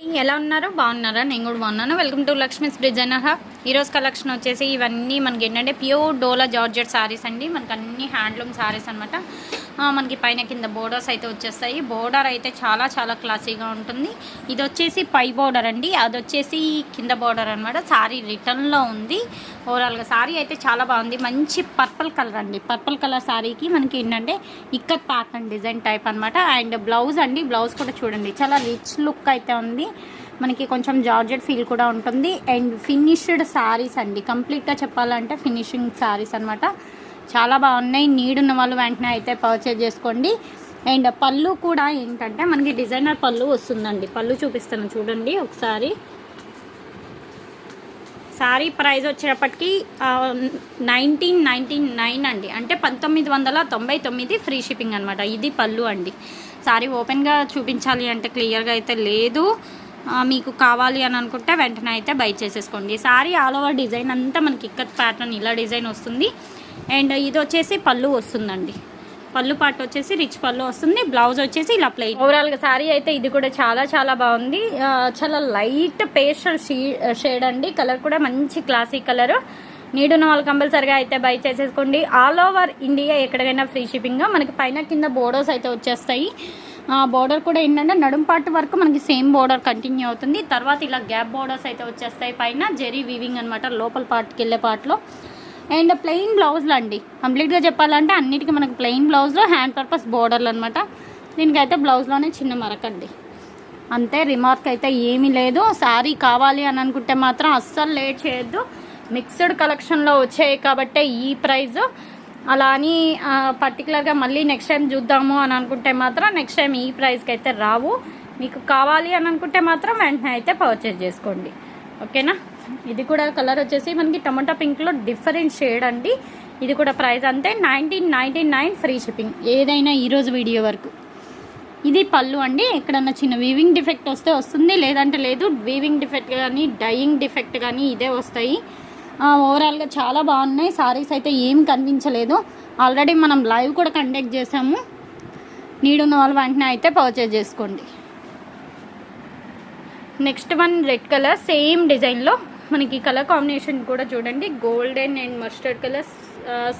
ఎలా ఉన్నారు? బాగున్నారా? నేను కూడా బాగున్నాను. వెల్కమ్ టు లక్ష్మీస్ డిజైనర్ హా. ఈరోజు కలెక్షన్ వచ్చేసి ఇవన్నీ మనకి ఏంటంటే ప్యూర్ డోలా జార్జెట్ సారీస్ అండి. మనకి అన్ని హ్యాండ్లూమ్ సారీస్ అనమాట మనకి పైన కింద బోర్డర్స్ అయితే వచ్చేస్తాయి. బోర్డర్ అయితే చాలా చాలా క్లాసీగా ఉంటుంది. ఇది వచ్చేసి పై బోర్డర్ అండి. అది వచ్చేసి కింద బోర్డర్ అనమాట సారీ రిటర్న్లో ఉంది. ఓవరాల్గా సారీ అయితే చాలా బాగుంది. మంచి పర్పుల్ కలర్ అండి. పర్పుల్ కలర్ శారీకి మనకి ఏంటంటే ఇక్కత్ ప్యాటర్న్ డిజైన్ టైప్ అనమాట అండ్ బ్లౌజ్ అండి. బ్లౌజ్ కూడా చూడండి. చాలా రిచ్ లుక్ అయితే ఉంది. మనకి కొంచెం జార్జెట్ ఫీల్ కూడా ఉంటుంది. అండ్ ఫినిష్డ్ శారీస్ అండి. కంప్లీట్గా చెప్పాలంటే ఫినిషింగ్ శారీస్ అనమాట చాలా బాగున్నాయి. నీడ్ ఉన్న వాళ్ళు వెంటనే అయితే పర్చేజ్ చేసుకోండి. అండ్ పళ్ళు కూడా ఏంటంటే మనకి డిజైనర్ పళ్ళు వస్తుందండి. పళ్ళు చూపిస్తాను చూడండి ఒకసారి. శారీ ప్రైస్ వచ్చేటప్పటికి నైన్టీన్ నైన్టీ నైన్ అండి. అంటే పంతొమ్మిది వందల తొంభై తొమ్మిది ఫ్రీ షిప్పింగ్ అనమాట ఇది పళ్ళు అండి. శారీ ఓపెన్గా చూపించాలి అంటే క్లియర్గా అయితే లేదు. మీకు కావాలి అని అనుకుంటే వెంటనే అయితే బై చేసేసుకోండి. సారీ ఆల్ ఓవర్ డిజైన్ అంతా మనకి ఇక్కత్ ప్యాటర్న్ ఇలా డిజైన్ వస్తుంది. అండ్ ఇది వచ్చేసి పళ్ళు వస్తుందండి. పళ్ళు పాటు వచ్చేసి రిచ్ పళ్ళు వస్తుంది. బ్లౌజ్ వచ్చేసి ఇలా ప్లెయిన్. ఓవరాల్గా శారీ అయితే ఇది కూడా చాలా చాలా బాగుంది. చాలా లైట్ పేస్టల్ షేడ్ అండి. కలర్ కూడా మంచి క్లాసిక్ కలర్. నీడున్న వాళ్ళు కంపల్సరిగా అయితే బై చేసేసుకోండి. ఆల్ ఓవర్ ఇండియా ఎక్కడికైనా ఫ్రీ షిప్పింగ్ మనకి పైన కింద బోర్డర్స్ అయితే వచ్చేస్తాయి. బోర్డర్ కూడా ఏంటంటే నడుం పార్ట్ వరకు మనకి సేమ్ బోర్డర్ కంటిన్యూ అవుతుంది. తర్వాత ఇలా గ్యాప్ బోర్డర్స్ అయితే వచ్చేస్తాయి పైన. జెరీ వీవింగ్ అనమాట లోపల పార్ట్కి వెళ్ళే పార్ట్లో అండ్ ప్లెయిన్ బ్లౌజ్లు అండి. కంప్లీట్గా చెప్పాలంటే అన్నిటికీ మనకి ప్లెయిన్ బ్లౌజ్లో హ్యాండ్ పర్పస్ బోర్డర్లు అనమాట దీనికైతే బ్లౌజ్లోనే చిన్న మరకండి అంతే రిమార్క్ అయితే ఏమీ లేదు. శారీ కావాలి అని అనుకుంటే మాత్రం అస్సలు లేట్ చేయొద్దు. మిక్స్డ్ కలెక్షన్లో వచ్చాయి కాబట్టే ఈ ప్రైస్. అలా అని పర్టికులర్గా మళ్ళీ నెక్స్ట్ టైం చూద్దాము అని అనుకుంటే మాత్రం నెక్స్ట్ టైం ఈ ప్రైస్కి అయితే రావు. మీకు కావాలి అని అనుకుంటే మాత్రం వెంటనే అయితే పర్చేజ్ చేసుకోండి. ఓకేనా ఇది కూడా కలర్ వచ్చేసి మనకి టమాటా పింక్లో డిఫరెంట్ షేడ్ అండి. ఇది కూడా ప్రైస్ అంతే nineteen ninety nine free shipping ఏదైనా ఈరోజు వీడియో వరకు. ఇది పళ్ళు అండి. ఎక్కడన్నా చిన్న వీవింగ్ డిఫెక్ట్ వస్తే వస్తుంది లేదంటే లేదు వీవింగ్ డిఫెక్ట్ కానీ డయింగ్ డిఫెక్ట్ కానీ ఇదే వస్తాయి. ఓవరాల్గా చాలా బాగున్నాయి. సారీస్ అయితే ఏం కనిపించలేదు. ఆల్రెడీ మనం లైవ్ కూడా కండక్ట్ చేసాము. నీడున్న వాళ్ళు వెంటనే అయితే పర్చేజ్ చేసుకోండి. Next one red colour same డిజైన్లో మనకి కలర్ కాంబినేషన్ కూడా చూడండి. Golden and mustard colour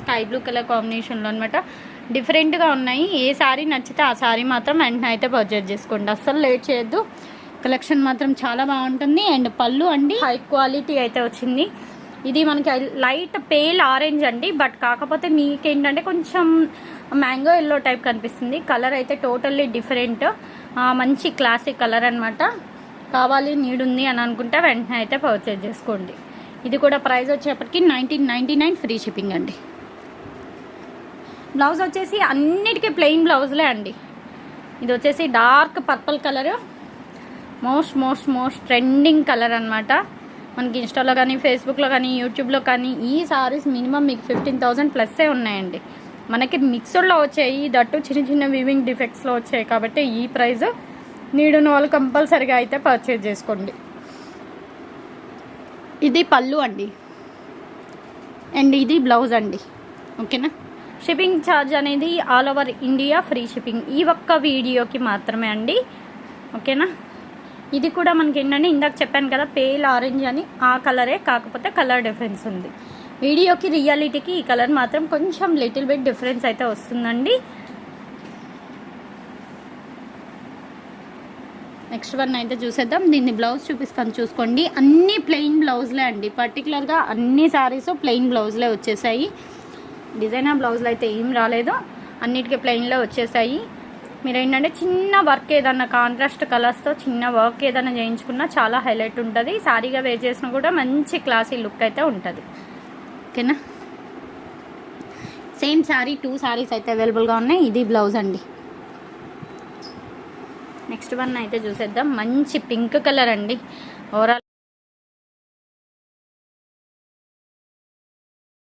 sky blue colour కాంబినేషన్లో అనమాట డిఫరెంట్గా ఉన్నాయి. ఏ శారీ నచ్చితే ఆ శారీ మాత్రం వెంటనే అయితే పర్చేజ్ చేసుకోండి. అస్సలు లేట్ చేయొద్దు. కలెక్షన్ మాత్రం చాలా బాగుంటుంది. అండ్ పళ్ళు అండి. హై క్వాలిటీ అయితే వచ్చింది. ఇది మనకి లైట్ పేల్ ఆరెంజ్ అండి బట్ కాకపోతే మీకేంటంటే కొంచెం మ్యాంగో ఎల్లో టైప్ కనిపిస్తుంది. కలర్ అయితే టోటల్లీ డిఫరెంట్. మంచి క్లాసిక్ కలర్ అనమాట కావాలి నీడుంది అని అనుకుంటే వెంటనే అయితే పర్చేజ్ చేసుకోండి. ఇది కూడా ప్రైస్ వచ్చేప్పటికి nineteen ninety nine free shipping అండి. బ్లౌజ్ వచ్చేసి అన్నిటికీ ప్లెయిన్ బ్లౌజ్లే అండి. ఇది వచ్చేసి dark purple colour. Most most most trending colour అనమాట మనకి ఇన్స్టాలో కానీ ఫేస్బుక్లో కానీ యూట్యూబ్లో కానీ ఈ సారీస్ మినిమం మీకు ఫిఫ్టీన్ థౌజండ్ ప్లస్సే ఉన్నాయండి. మనకి మిక్స్డ్లో వచ్చాయి దట్టు చిన్న చిన్న వివింగ్ డిఫెక్ట్స్లో వచ్చాయి కాబట్టి ఈ ప్రైస్ నీడున్న వాళ్ళు కంపల్సరిగా అయితే పర్చేజ్ చేసుకోండి. ఇది పళ్ళు అండి. అండ్ ఇది బ్లౌజ్ అండి. ఓకేనా? షిప్పింగ్ ఛార్జ్ అనేది all over India free shipping. ఈ ఒక్క వీడియోకి మాత్రమే అండి. ఓకేనా? ఇది కూడా మనకి ఏంటంటే ఇందాక చెప్పాను కదా పేల్ ఆరెంజ్ అని. ఆ కలరే కాకపోతే కలర్ డిఫరెన్స్ ఉంది. వీడియోకి రియాలిటీకి ఈ కలర్ మాత్రం కొంచెం లిటిల్ బిట్ డిఫరెన్స్ అయితే వస్తుందండి. నెక్స్ట్ వన్ అయితే చూసేద్దాం. దీన్ని బ్లౌజ్ చూపిస్తాను చూసుకోండి. అన్ని ప్లెయిన్ బ్లౌజ్లే అండి. పర్టికులర్గా అన్ని శారీస్ ప్లెయిన్ బ్లౌజ్లే వచ్చేసాయి. డిజైనర్ బ్లౌజ్లు అయితే ఏం రాలేదు. అన్నిటికీ ప్లెయిన్లో వచ్చేసాయి. మీరు ఏంటంటే చిన్న వర్క్ ఏదన్నా కాంట్రాస్ట్ కలర్స్తో చిన్న వర్క్ ఏదైనా చేయించుకున్నా చాలా హైలైట్ ఉంటుంది. శారీగా వేర్ చేసినా కూడా మంచి క్లాసీ లుక్ అయితే ఉంటుంది. ఓకేనా? సేమ్ శారీ టూ శారీస్ అయితే అవైలబుల్గా ఉన్నాయి. ఇది బ్లౌజ్ అండి. నెక్స్ట్ వన్ అయితే చూసేద్దాం. మంచి పింక్ కలర్ అండి. ఓవరాల్